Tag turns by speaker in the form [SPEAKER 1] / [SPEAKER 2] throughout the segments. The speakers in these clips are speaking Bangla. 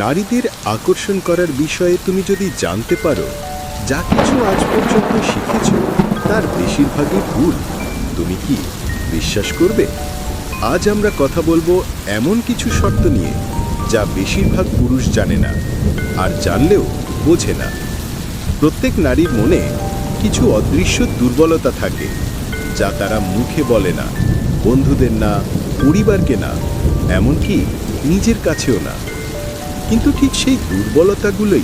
[SPEAKER 1] নারীদের আকর্ষণ করার বিষয়ে তুমি যদি জানতে পারো, যা কিছু আজ পর্যন্ত শিখেছ, তার বেশিরভাগই ভুল। তুমি কি বিশ্বাস করবে? আজ আমরা কথা বলব এমন কিছু শর্ত নিয়ে, যা বেশিরভাগ পুরুষ জানে না, আর জানলেও বোঝে না। প্রত্যেক নারীর মনে কিছু অদৃশ্য দুর্বলতা থাকে, যা তারা মুখে বলে না, বন্ধুদের না, পরিবারকে না, এমনকি নিজের কাছেও না। কিন্তু ঠিক সেই দুর্বলতাগুলোই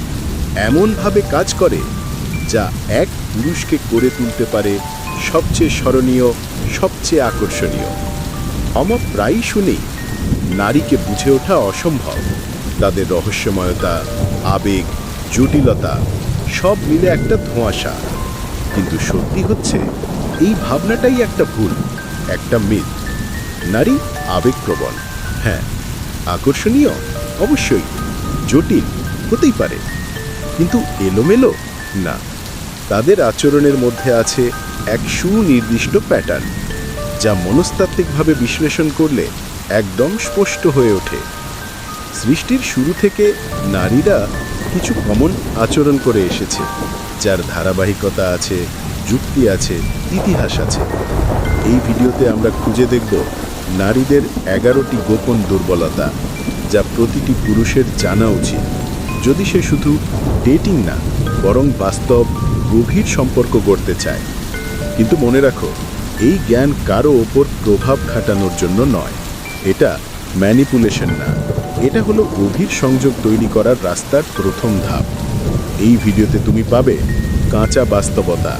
[SPEAKER 1] এমনভাবে কাজ করে যা এক পুরুষকে করে তুলতে পারে সবচেয়ে স্মরণীয়, সবচেয়ে আকর্ষণীয়। আমরা প্রায়ই শুনি নারীকে বুঝে ওঠা অসম্ভব। তাদের রহস্যময়তা, আবেগ, জটিলতা সব মিলে একটা ধোঁয়াশা। কিন্তু সত্যি হচ্ছে, এই ভাবনাটাই একটা ভুল, একটা মিথ। নারী আবেগপ্রবণ। হ্যাঁ আকর্ষণীয়, অবশ্যই। জটিল, হতেই পারে। কিন্তু এলোমেলো? না। তাদের আচরণের মধ্যে আছে এক সুনির্দিষ্ট প্যাটার্ন, যা মনস্তাত্ত্বিকভাবে বিশ্লেষণ করলে একদম স্পষ্ট হয়ে ওঠে। সৃষ্টির শুরু থেকে নারীরা কিছু কমন আচরণ করে এসেছে, যার ধারাবাহিকতা আছে, যুক্তি আছে, ইতিহাস আছে। এই ভিডিওতে আমরা খুঁজে দেখব নারীদের এগারোটি গোপন দুর্বলতা। যা প্রতিটি পুরুষের জানা উচিত। যদি সে শুধু ডেটিং না, বরং বাস্তব, গভীর সম্পর্ক গড়তে চায়। কিন্তু মনে রাখো, এই জ্ঞান কারও ওপর প্রভাব খাটানোর জন্য নয়। এটা ম্যানিপুলেশন না। এটা হলো গভীর সংযোগ তৈরি করার রাস্তার প্রথম ধাপ। এই ভিডিওতে তুমি পাবে কাঁচা বাস্তবতা,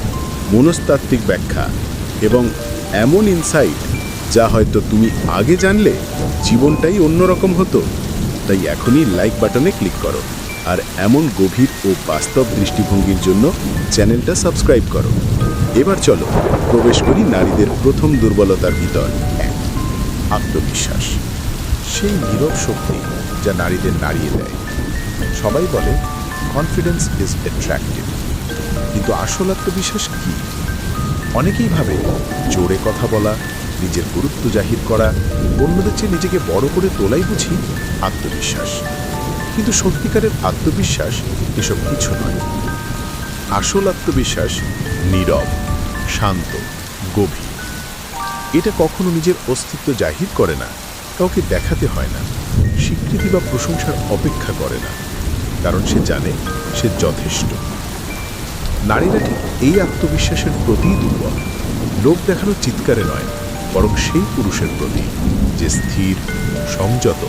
[SPEAKER 1] মনস্তাত্ত্বিক ব্যাখ্যা এবং এমন ইনসাইট যা হয়তো তুমি আগে জানলে জীবনটাই অন্যরকম হতো। তাই এখনই লাইক বাটনে ক্লিক করো। আর এমন গভীর ও বাস্তব দৃষ্টিভঙ্গির জন্য চ্যানেলটা সাবস্ক্রাইব করো। এবার চলো প্রবেশ করি নারীদের প্রথম দুর্বলতার ভিতর এক, আত্মবিশ্বাস। সেই নীরব শক্তি যা নারীদের নাড়িয়ে দেয়। সবাই বলে কনফিডেন্স ইজ অ্যাট্রাক্টিভ কিন্তু আসল আত্মবিশ্বাস কী? অনেকেই ভাবে, জোরে কথা বলা নিজের গুরুত্ব জাহির করা, অন্যদের চেয়ে নিজেকে বড় করে তোলাই বুঝি আত্মবিশ্বাস। কিন্তু সত্যিকারের আত্মবিশ্বাস এসব কিছু নয়। আসল আত্মবিশ্বাস নীরব, শান্ত, গভীর। এটা কখনো নিজের অস্তিত্ব জাহির করে না, কাউকে দেখাতে হয় না, স্বীকৃতি বা প্রশংসার অপেক্ষা করে না, কারণ সে জানে সে যথেষ্ট। নারীরা ঠিক এই আত্মবিশ্বাসের প্রতিই দুর্বল। লোক দেখানোর চিৎকারে নয় বরং সেই পুরুষের প্রতি যে স্থির, সংযত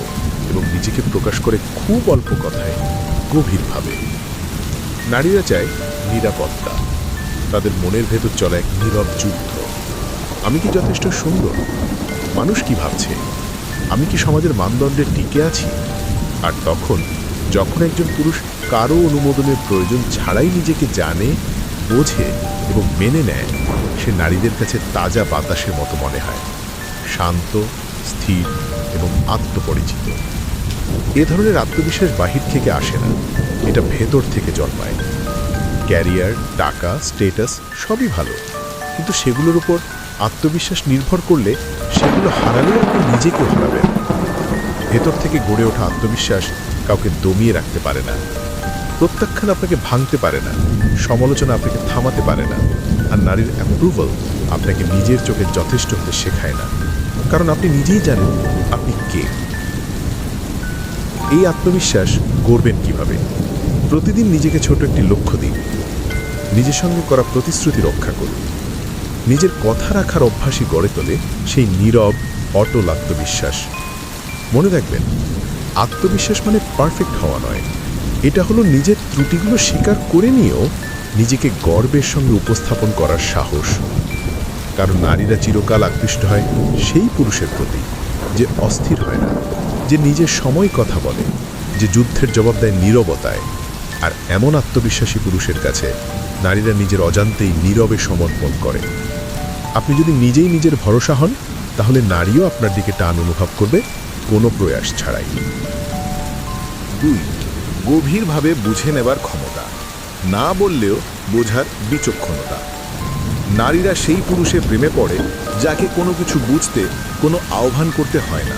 [SPEAKER 1] এবং নিজেকে প্রকাশ করে খুব অল্প কথায় গভীরভাবে। নারীরা চায় নিরাপত্তা। তাদের মনের ভেতর চলে এক নীরব যুদ্ধ। আমি কি যথেষ্ট সুন্দর? মানুষ কি ভাবছে? আমি কি সমাজের মানদণ্ডে টিকে আছি? আর তখন, যখন একজন পুরুষ কারও অনুমোদনের প্রয়োজন ছাড়াই নিজেকে জানে, বোঝে এবং মেনে নেয়, সে নারীদের কাছে তাজা বাতাসের মতো মনে হয়, শান্ত, স্থির এবং আত্মপরিচিত। এ ধরনের আত্মবিশ্বাস বাহির থেকে আসে না, এটা ভেতর থেকে জন্মায়। ক্যারিয়ার, টাকা, স্টেটাস সবই ভালো, কিন্তু সেগুলোর উপর আত্মবিশ্বাস নির্ভর করলে সেগুলো হারালে আপনি নিজেকে হারাবেন। ভেতর থেকে গড়ে ওঠা আত্মবিশ্বাস কাউকে দমিয়ে রাখতে পারে না। প্রত্যাখ্যান আপনাকে ভাঙতে পারে না, সমালোচনা আপনাকে থামাতে পারে না, আর নারীর অ্যাপ্রুভাল আপনাকে নিজের চোখে যথেষ্ট হতে শেখায় না। কারণ আপনি নিজেই জানেন আপনি কে। এই আত্মবিশ্বাস গড়বেন কীভাবে? প্রতিদিন নিজেকে ছোট একটি লক্ষ্য দিন। নিজের সঙ্গে করা প্রতিশ্রুতি রক্ষা করুন। নিজের কথা রাখার অভ্যাসই গড়ে তোলে সেই নীরব, অটল আত্মবিশ্বাস। মনে রাখবেন, আত্মবিশ্বাস মানে পারফেক্ট হওয়া নয়। এটা হলো নিজের ত্রুটিগুলো স্বীকার করে নিয়েও নিজেকে গর্বের সঙ্গে উপস্থাপন করার সাহস। কারণ নারীরা চিরকাল আকৃষ্ট হয় সেই পুরুষের প্রতি, যে অস্থির হয় না, যে নিজের সময় কথা বলে, যে যুদ্ধের জবাব দেয় নীরবতায়। আর এমন আত্মবিশ্বাসী পুরুষের কাছে নারীরা নিজের অজান্তেই নীরবে সমর্পণ করে। আপনি যদি নিজেই নিজের ভরসা হন, তাহলে নারীও আপনার দিকে টান অনুভব করবে, কোনো প্রয়াস ছাড়াই। দুই গভীরভাবে বুঝে নেবার ক্ষমতা। না বললেও বোঝার বিচক্ষণতা। নারীরা সেই পুরুষের প্রেমে পড়ে, যাকে কোনো কিছু বুঝতে, কোনো আহ্বান করতে হয় না।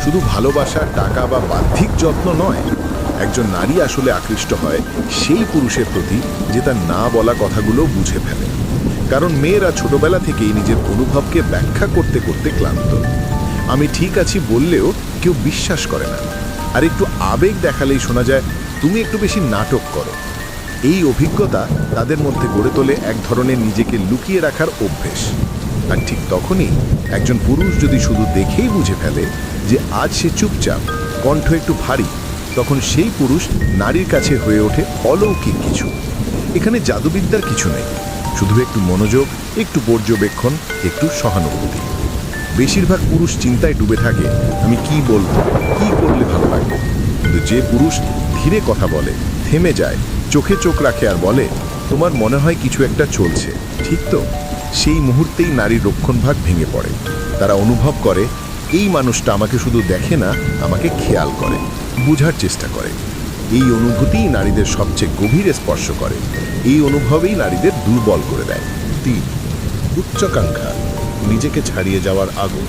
[SPEAKER 1] শুধু ভালোবাসা, টাকা বা বাহ্যিক যত্ন নয়, একজন নারী আসলে আকৃষ্ট হয় সেই পুরুষের প্রতি যে তার না বলা কথাগুলো বুঝে ফেলে। কারণ মেয়েরা ছোটবেলা থেকেই নিজের অনুভবকে ব্যাখ্যা করতে করতে ক্লান্ত। আমি ঠিক আছি বললেও কেউ বিশ্বাস করে না। আর একটু আবেগ দেখালেই শোনা যায় তুমি একটু বেশি নাটক করো। এই অভিজ্ঞতা তাদের মধ্যে গড়ে তোলে এক ধরনের নিজেকে লুকিয়ে রাখার অভ্যেস। আর ঠিক তখনই একজন পুরুষ যদি শুধু দেখেই বুঝে ফেলে যে আজ সে চুপচাপ, কণ্ঠ একটু ভারী, তখন সেই পুরুষ নারীর কাছে হয়ে ওঠে অলৌকিক কিছু। এখানে জাদুবিদ্যার কিছু নেই, শুধু একটু মনোযোগ, একটু পর্যবেক্ষণ, একটু সহানুভূতি। বেশিরভাগ পুরুষ চিন্তায় ডুবে থাকে, আমি কি বলব, কি করলে ভালো লাগবে? কিন্তু যে পুরুষ ধীরে কথা বলে, থেমে যায়, চোখে চোখ রাখে আর বলে, তোমার মনে হয় কিছু একটা চলছে, ঠিক তো? সেই মুহূর্তেই নারীর রক্ষণভাগ ভেঙে পড়ে। তারা অনুভব করে, এই মানুষটা আমাকে শুধু দেখে না, আমাকে খেয়াল করে, বোঝার চেষ্টা করে। এই অনুভূতিই নারীদের সবচেয়ে গভীরে স্পর্শ করে। এই অনুভবেই নারীদের দুর্বল করে দেয়। তিন, উচ্চাকাঙ্ক্ষা, নিজেকে ছাড়িয়ে যাওয়ার আগুন।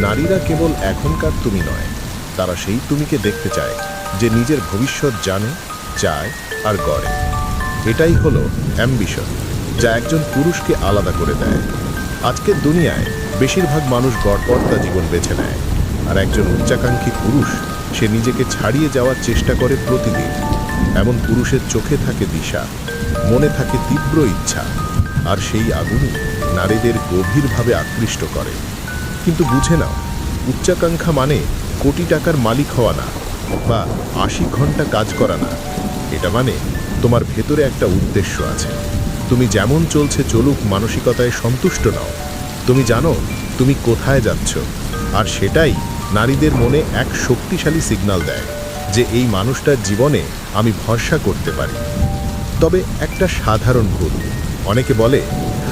[SPEAKER 1] নারীরা কেবল এখনকার তুমি নয়, তারা সেই তুমিকে দেখতে চায়। যে নিজের ভবিষ্যৎ জানে, চায় আর গড়ে। এটাই হলো অ্যাম্বিশন যা একজন পুরুষকে আলাদা করে দেয়। আজকের দুনিয়ায় বেশিরভাগ মানুষ গড়পড়তা জীবন বেছে নেয়, আর একজন উচ্চাকাঙ্ক্ষী পুরুষ, সে নিজেকে ছাড়িয়ে যাওয়ার চেষ্টা করে প্রতিদিন। এমন পুরুষের চোখে থাকে দিশা, মনে থাকে তীব্র ইচ্ছা, আর সেই আগুনই নারীদের গভীরভাবে আকৃষ্ট করে। কিন্তু বুঝে নাও, উচ্চাকাঙ্ক্ষা মানে কোটি টাকার মালিক হওয়া না। বা আশি ঘণ্টা কাজ করা না। এটা মানে তোমার ভেতরে একটা উদ্দেশ্য আছে। তুমি যেমন চলছে চলুক মানসিকতায় সন্তুষ্ট নাও। তুমি জানো তুমি কোথায় যাচ্ছ। আর সেটাই নারীদের মনে এক শক্তিশালী সিগন্যাল দেয় যে এই মানুষটার জীবনে আমি ভরসা করতে পারি। তবে একটা সাধারণ ভুল। অনেকে বলে,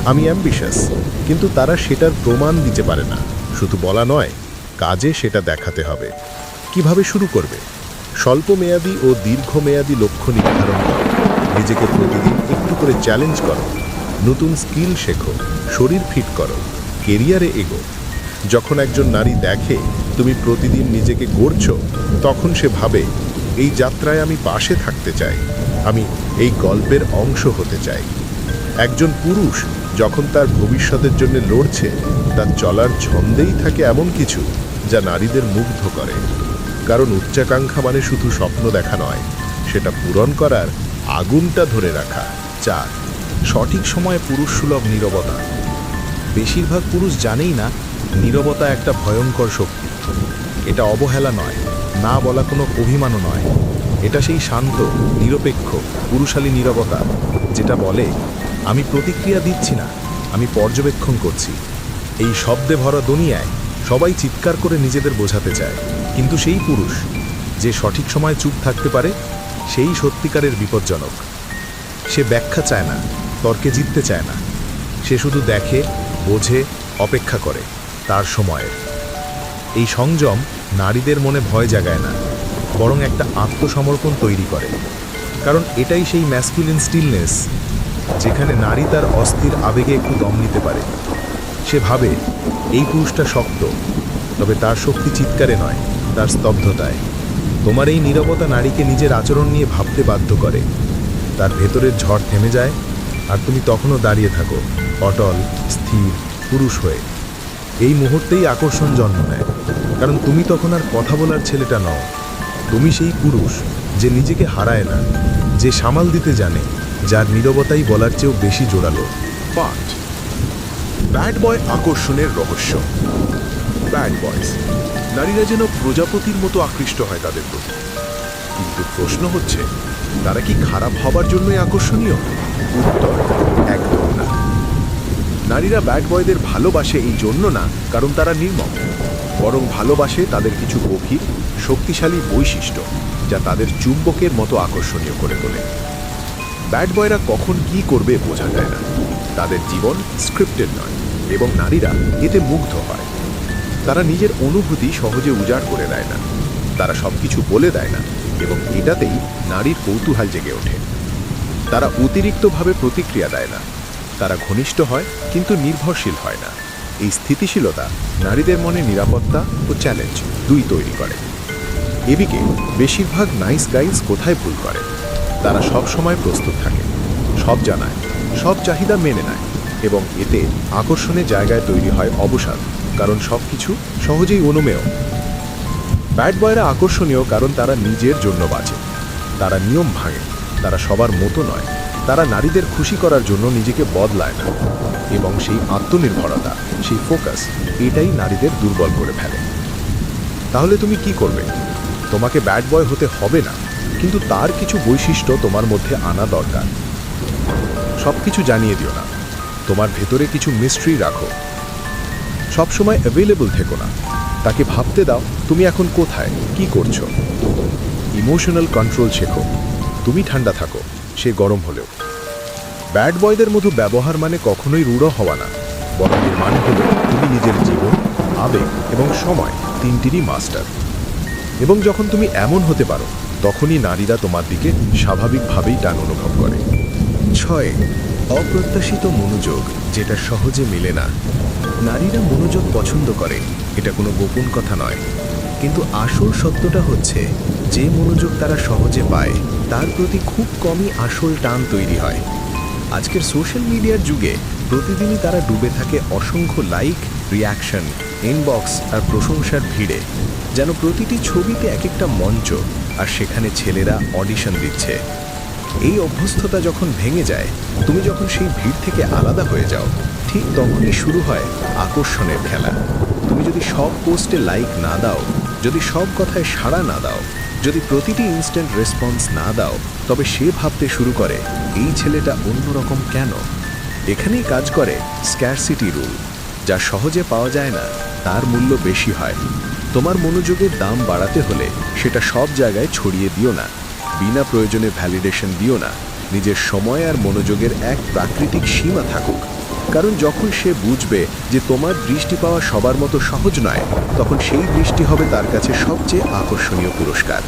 [SPEAKER 1] আমি অ্যাম্বিশাস কিন্তু তারা সেটার প্রমাণ দিতে পারে না। শুধু বলা নয়, কাজে সেটা দেখাতে হবে। কীভাবে শুরু করবে? স্বল্প মেয়াদী ও দীর্ঘমেয়াদী লক্ষ্য নির্ধারণ করো। নিজেকে প্রতিদিন একটু করে চ্যালেঞ্জ করো। নতুন স্কিল শেখো। শরীর ফিট করো। কেরিয়ারে এগো। যখন একজন নারী দেখে তুমি প্রতিদিন নিজেকে গড়ছ, তখন সে ভাবে, এই যাত্রায় আমি পাশে থাকতে চাই। আমি এই গল্পের অংশ হতে চাই। একজন পুরুষ যখন তার ভবিষ্যতের জন্য লড়ছে, তার চলার ছন্দেই থাকে এমন কিছু যা নারীদের মুগ্ধ করে। কারণ উচ্চাকাঙ্ক্ষা মানে শুধু স্বপ্ন দেখা নয়, সেটা পূরণ করার আগুনটা ধরে রাখা। চার,
[SPEAKER 2] সঠিক সময়ে পুরুষ সুলভ নীরবতা। বেশিরভাগ পুরুষ জানেই না, নীরবতা একটা ভয়ঙ্কর শক্তি। এটা অবহেলা নয়, না বলা কোনো অভিমানও নয়। এটা সেই শান্ত, নিরপেক্ষ, পুরুষালী নীরবতা, যেটা বলে, আমি প্রতিক্রিয়া দিচ্ছি না, আমি পর্যবেক্ষণ করছি। এই শব্দে ভরা দুনিয়ায় সবাই চিৎকার করে নিজেদের বোঝাতে চায়। কিন্তু সেই পুরুষ, যে সঠিক সময় চুপ থাকতে পারে, সেই সত্যিকারের বিপজ্জনক। সে ব্যাখ্যা চায় না, তর্কে জিততে চায় না। সে শুধু দেখে, বোঝে, অপেক্ষা করে, তার সময়ের। এই সংযম নারীদের মনে ভয় জাগায় না, বরং একটা আত্মসমর্পণ তৈরি করে। কারণ এটাই সেই ম্যাসকুলিন স্টিলনেস যেখানে নারী তার অস্থির আবেগে একটু দম নিতে পারে। সে ভাবে, এই পুরুষটা শক্ত, তবে তার শক্তি চিৎকারে নয়, তার স্তব্ধতায়। তোমার এই নীরবতা নারীকে নিজের আচরণ নিয়ে ভাবতে বাধ্য করে। তার ভেতরের ঝড় থেমে যায়, আর তুমি তখনও দাঁড়িয়ে থাকো, অটল, স্থির, পুরুষ হয়ে। এই মুহূর্তেই আকর্ষণ জন্ম নেয়, কারণ তুমি তখন আর কথা বলার ছেলেটা নও। তুমি সেই পুরুষ যে নিজেকে হারায় না, যে সামাল দিতে জানে, যার নীরবতাই বলার চেয়েও বেশি জোরালো।
[SPEAKER 1] পাঁচ ব্যাড বয় আকর্ষণের রহস্য। ব্যাড বয়স নারীরা যেন প্রজাপতির মতো আকৃষ্ট হয় তাদের প্রতি। কিন্তু প্রশ্ন হচ্ছে, তারা কি খারাপ হবার জন্যই আকর্ষণীয়? উত্তর, একদম না। নারীরা ব্যাড বয়দের ভালোবাসে এই জন্য না, কারণ তারা নির্মম। বরং ভালোবাসে তাদের কিছু গভীর, শক্তিশালী বৈশিষ্ট্য, যা তাদের চুম্বকের মতো আকর্ষণীয় করে তোলে। ব্যাড বয়রা কখন কি করবে বোঝা যায় না। তাদের জীবন স্ক্রিপ্টেড নয়। এবং নারীরা এতে মুগ্ধ হয়। তারা নিজের অনুভূতি সহজে উজাড় করে দেয় না। তারা সবকিছু বলে দেয় না এবং এটাতেই নারীর কৌতূহল জেগে ওঠে। তারা অতিরিক্তভাবে প্রতিক্রিয়া দেয় না। তারা ঘনিষ্ঠ হয় কিন্তু নির্ভরশীল হয় না। এই স্থিতিশীলতা নারীদের মনে নিরাপত্তা ও চ্যালেঞ্জ দুই তৈরি করে।
[SPEAKER 2] এদিকে বেশিরভাগ নাইস গাইজ কোথায় ভুল করে? তারা সব সময় প্রস্তুত থাকে। সব জানায়, সব চাহিদা মেনে নেয়। এবং এতে আকর্ষণের জায়গায় তৈরি হয় অবসাদ, কারণ সব কিছু সহজেই অনুমেয়। ব্যাড বয়রা আকর্ষণীয় কারণ তারা নিজের জন্য বাঁচে তারা নিয়ম ভাঙে, তারা সবার মতো নয়। তারা নারীদের খুশি করার জন্য নিজেকে বদলায় না। এবং সেই আত্মনির্ভরতা, সেই ফোকাস, এটাই নারীদের দুর্বল করে ফেলে। তাহলে তুমি কি করবে? তোমাকে ব্যাড বয় হতে হবে না, কিন্তু তার কিছু বৈশিষ্ট্য তোমার মধ্যে আনা দরকার। সব কিছু জানিয়ে দিও না। তোমার ভেতরে কিছু মিস্ট্রি রাখো। সবসময় অ্যাভেলেবল থেকো না। তাকে ভাবতে দাও, তুমি এখন কোথায়? কি করছ? ইমোশনাল কন্ট্রোল শেখো। তুমি ঠান্ডা থাকো। সে গরম হলেও। ব্যাড বয়দের মতো ব্যবহার মানে কখনোই রূঢ় হওয়া না। বরং এর মানে হলো তুমি নিজের জীবন, আবেগ এবং সময় তিনটিরই মাস্টার এবং যখন তুমি এমন হতে পারো, তখনই নারীরা তোমার দিকে স্বাভাবিকভাবেই টান অনুভব করে।
[SPEAKER 1] ছয় অপ্রত্যাশিত মনোযোগ যেটা সহজে মেলে না। নারীরা মনোযোগ পছন্দ করে, এটা কোনো গোপন কথা নয়। কিন্তু আসল সত্যটা হচ্ছে, যে মনোযোগ তারা সহজে পায়, তার প্রতি খুব কমই আসল টান তৈরি হয়। আজকের সোশ্যাল মিডিয়ার যুগে প্রতিদিনই তারা ডুবে থাকে অসংখ্য লাইক, রিয়াকশন, ইনবক্স আর প্রশংসার ভিড়ে, যেন প্রতিটি ছবিতে এক একটা মঞ্চ আর সেখানে ছেলেরা অডিশন দিচ্ছে। এই অভ্যস্ততা যখন ভেঙে যায়, তুমি যখন সেই ভিড় থেকে আলাদা হয়ে যাও, ঠিক তখনই শুরু হয় আকর্ষণের খেলা। তুমি যদি সব পোস্টে লাইক না দাও, যদি সব কথায় সাড়া না দাও, যদি প্রতিটি ইনস্ট্যান্ট রেসপন্স না দাও, তবে সে ভাবতে শুরু করে, এই ছেলেটা অন্যরকম কেন? এখানেই কাজ করে স্ক্যারসিটি রুল যা সহজে পাওয়া যায় না, তার মূল্য বেশি হয়। তোমার মনোযোগের দাম বাড়াতে হলে সেটা সব জায়গায় ছড়িয়ে দিও না। বিনা প্রয়োজনে ভ্যালিডেশন দিও না। নিজের সময় আর মনোযোগের এক প্রাকৃতিক সীমা থাকুক। কারণ যখন সে বুঝবে যে তোমার দৃষ্টি পাওয়া সবার মতো সহজ নয়, তখন সেই দৃষ্টি হবে তার কাছে সবচেয়ে আকর্ষণীয় পুরস্কার।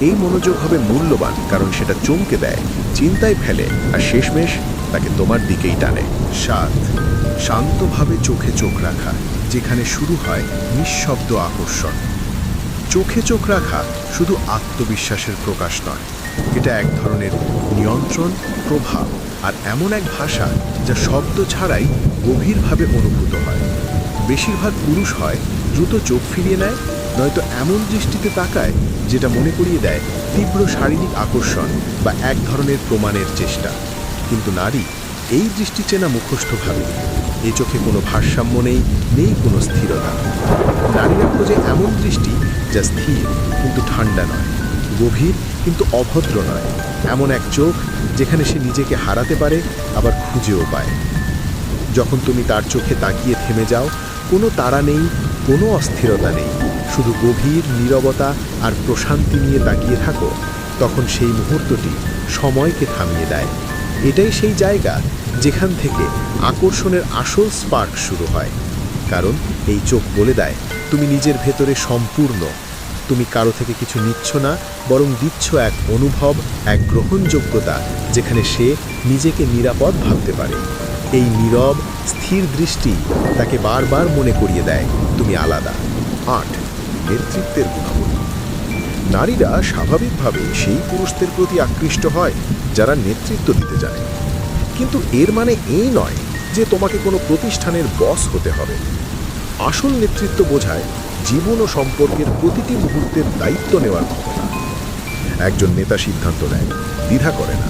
[SPEAKER 1] এই মনোযোগ হবে মূল্যবান, কারণ সেটা চমকে দেয়, চিন্তায় ফেলে, আর শেষমেশ তাকে তোমার দিকেই টানে। সাত, শান্তভাবে চোখে চোখ রাখা, যেখানে শুরু হয় নিঃশব্দ আকর্ষণ। চোখে চোখ রাখা শুধু আত্মবিশ্বাসের প্রকাশ নয়। এটা এক ধরনের নিয়ন্ত্রণ, প্রভাব আর এমন এক ভাষা যা শব্দ ছাড়াই গভীরভাবে অনুভূত হয়। বেশিরভাগ পুরুষ হয় দ্রুত চোখ ফিরিয়ে নেয়, নয়তো এমন দৃষ্টিতে তাকায় যেটা মনে করিয়ে দেয় তীব্র শারীরিক আকর্ষণ বা এক ধরনের প্রমাণের চেষ্টা। কিন্তু নারী এই দৃষ্টি চেনা মুখস্থ ভাবে এ চোখে কোনো ভারসাম্য নেই নেই কোনো স্থিরতা। নারীরা খোঁজে এমন দৃষ্টি যা স্থির কিন্তু ঠান্ডা নয়, গভীর কিন্তু অভদ্র নয়। এমন এক চোখ যেখানে সে নিজেকে হারাতে পারে, আবার খুঁজেও পায়। যখন তুমি তার চোখে তাকিয়ে থেমে যাও, কোনো তাড়া নেই, কোনো অস্থিরতা নেই। শুধু গভীর নীরবতা আর প্রশান্তি নিয়ে তাকিয়ে থাকো, তখন সেই মুহূর্তটি সময়কে থামিয়ে দেয়। এটাই সেই জায়গা যেখান থেকে আকর্ষণের আসল স্পার্ক শুরু হয়। কারণ এই চোখ বলে দেয়, তুমি নিজের ভেতরে সম্পূর্ণ। তুমি কারও থেকে কিছু নিচ্ছ না, বরং দিচ্ছ এক অনুভব, এক গ্রহণযোগ্যতা, যেখানে সে নিজেকে নিরাপদ ভাবতে পারে। এই নীরব, স্থির দৃষ্টি তাকে বারবার মনে করিয়ে দেয়, তুমি আলাদা। আট, নেতৃত্বের গুণাবলী নারীরা স্বাভাবিকভাবে সেই পুরুষদের প্রতি আকৃষ্ট হয়, যারা নেতৃত্ব দিতে জানে। কিন্তু এর মানে এই নয় যে তোমাকে কোনো প্রতিষ্ঠানের বস হতে হবে। আসল নেতৃত্ব বোঝায় জীবন ও সম্পর্কের প্রতিটি মুহূর্তের দায়িত্ব নেওয়ার ক্ষমতা। একজন নেতা সিদ্ধান্ত নেয়, দ্বিধা করে না।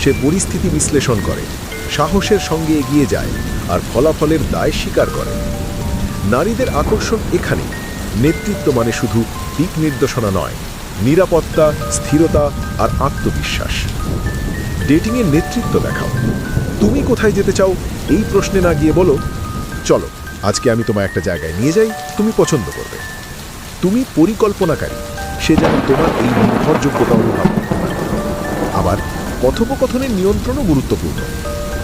[SPEAKER 1] সে পরিস্থিতি বিশ্লেষণ করে, সাহসের সঙ্গে এগিয়ে যায় আর ফলাফলের দায় স্বীকার করে। নারীদের আকর্ষণ এখানে নেতৃত্ব মানে শুধু দিক নির্দেশনা নয়, নিরাপত্তা, স্থিরতা আর আত্মবিশ্বাস। ডেটিংয়ের নেতৃত্ব দেখাও। তুমি কোথায় যেতে চাও, এই প্রশ্নে না গিয়ে বলো, চলো, আজকে আমি তোমায় একটা জায়গায় নিয়ে যাই, তুমি পছন্দ করবে। তুমি পরিকল্পনাকারী, সে যেন তোমার এই নির্ভরযোগ্যতা অনুভব আবার কথোপকথনের নিয়ন্ত্রণও গুরুত্বপূর্ণ।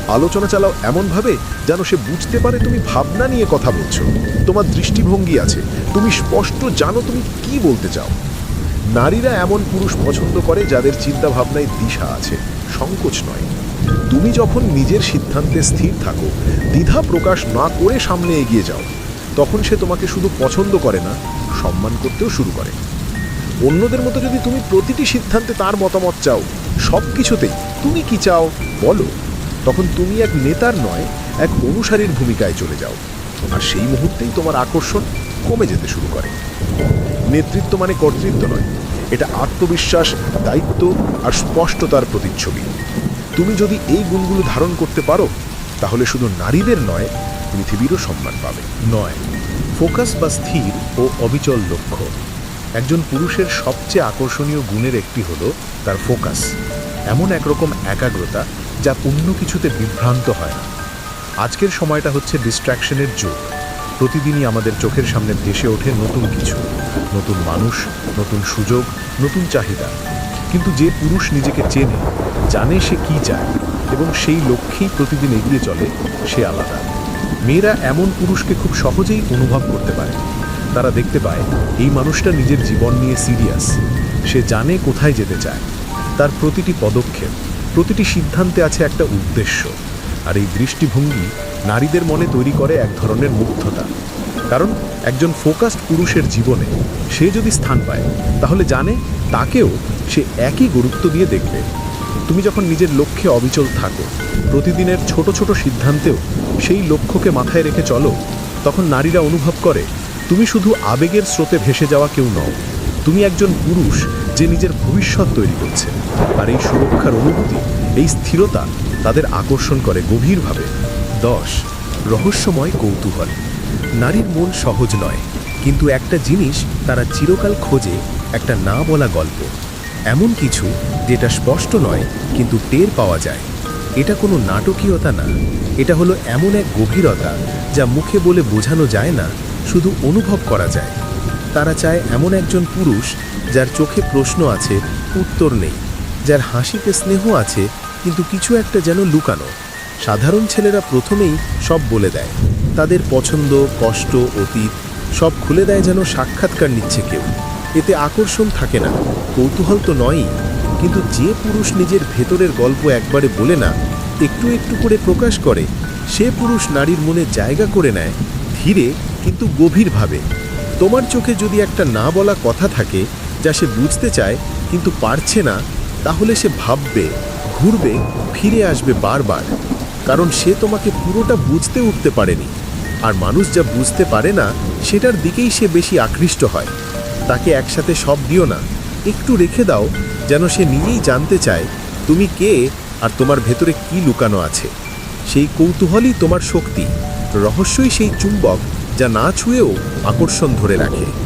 [SPEAKER 1] আলোচনা চালাও এমনভাবে যেন সে বুঝতে পারে তুমি ভাবনা নিয়ে কথা বলছো। তোমার দৃষ্টিভঙ্গি আছে। তুমি স্পষ্ট জানো তুমি কি বলতে চাও। নারীরা এমন পুরুষ পছন্দ করে যাদের চিন্তা ভাবনায় দিশা আছে, সংকোচ নয়। তুমি যখন নিজের সিদ্ধান্তে স্থির থাকো, দ্বিধা প্রকাশ না করে সামনে এগিয়ে যাও, তখন সে তোমাকে শুধু পছন্দ করে না, সম্মান করতেও শুরু করে।
[SPEAKER 2] অন্যদের মতো যদি তুমি প্রতিটি সিদ্ধান্তে তার মতামত চাও সব কিছুতেই তুমি কি চাও বলো। তখন তুমি এক নেতার নয়, এক অনুসারীর ভূমিকায় চলে যাও। আর সেই মুহূর্তেই তোমার আকর্ষণ কমে যেতে শুরু করে। নেতৃত্ব মানে কর্তৃত্ব নয়, এটা আত্মবিশ্বাস, দায়িত্ব আর স্পষ্টতার প্রতিচ্ছবি। তুমি যদি এই গুণগুলো ধারণ করতে পারো, তাহলে শুধু নারীদের নয়, পৃথিবীরও সম্মান পাবে। নয়, ফোকাস বা স্থির ও অবিচল লক্ষ্য। একজন পুরুষের সবচেয়ে আকর্ষণীয় গুণের একটি হলো তার ফোকাস। এমন একরকম একাগ্রতা যা অন্য কিছুতে বিভ্রান্ত হয় না। আজকের সময়টা হচ্ছে ডিস্ট্র্যাকশনের যুগ। প্রতিদিনই আমাদের চোখের সামনে ভেসে ওঠে নতুন কিছু। নতুন মানুষ, নতুন সুযোগ, নতুন চাহিদা। কিন্তু যে পুরুষ নিজেকে চেনে, জানে সে কি চায়, এবং সেই লক্ষ্যেই প্রতিদিন এগিয়ে চলে, সে আলাদা। মেয়েরা এমন পুরুষকে খুব সহজেই অনুভব করতে পারে। তারা দেখতে পায়, এই মানুষটা নিজের জীবন নিয়ে সিরিয়াস সে জানে কোথায় যেতে চায়। তার প্রতিটি পদক্ষেপ প্রতিটি সিদ্ধান্তে আছে একটা উদ্দেশ্য, আর এই দৃষ্টিভঙ্গি নারীদের মনে তৈরি করে এক ধরনের মুগ্ধতা। কারণ একজন ফোকাসড পুরুষের জীবনে সে যদি স্থান পায়, তাহলে জানে তাকেও সে একই গুরুত্ব দিয়ে দেখবে। তুমি যখন নিজের লক্ষ্যে অবিচল থাকো, প্রতিদিনের ছোট ছোট সিদ্ধান্তেও সেই লক্ষ্যকে মাথায় রেখে চলো, তখন নারীরা অনুভব করে, তুমি শুধু আবেগের স্রোতে ভেসে যাওয়া কেউ নও, তুমি একজন পুরুষ যে নিজের ভবিষ্যৎ তৈরি করছে। আর এই সুরক্ষার অনুভূতি, এই স্থিরতা তাদের আকর্ষণ করে গভীরভাবে। দশ, রহস্যময় কৌতূহল। নারীর মন সহজ নয়, কিন্তু একটা জিনিস তারা চিরকাল খোঁজে, একটা না বলা গল্প। এমন কিছু যেটা স্পষ্ট নয়, কিন্তু টের পাওয়া যায়। এটা কোনো নাটকীয়তা না, এটা হলো এমন এক গভীরতা যা মুখে বলে বোঝানো যায় না, শুধু অনুভব করা যায়। তারা চায় এমন একজন পুরুষ যার চোখে প্রশ্ন আছে, উত্তর নেই। যার হাসিতে স্নেহ আছে, কিন্তু কিছু একটা যেন লুকানো। সাধারণ ছেলেরা প্রথমেই সব বলে দেয়। তাদের পছন্দ, কষ্ট, অতীত সব খুলে দেয় যেন সাক্ষাৎকার নিচ্ছে কেউ। এতে আকর্ষণ থাকে না। কৌতূহল তো নয়ই। কিন্তু যে পুরুষ নিজের ভেতরের গল্প একবারে বলে না, একটু একটু করে প্রকাশ করে, সে পুরুষ নারীর মনে জায়গা করে নেয়, ধীরে কিন্তু গভীরভাবে। তোমার চোখে যদি একটা না বলা কথা থাকে, যা সে বুঝতে চায়, কিন্তু পারছে না, তাহলে সে ভাববে, ঘুরবে, ফিরে আসবে বারবার। কারণ সে তোমাকে পুরোটা বুঝতে উঠতে পারেনি। আর মানুষ যা বুঝতে পারে না, সেটার দিকেই সে বেশি আকৃষ্ট হয়। তাকে একসাথে সব দিও না। একটু রেখে দাও, যেন সে নিজেই জানতে চায়, তুমি কে আর তোমার ভেতরে কি লুকানো আছে। সেই কৌতূহলই তোমার শক্তি। রহস্যই সেই চুম্বক যা না ছুঁয়েও আকর্ষণ ধরে রাখে।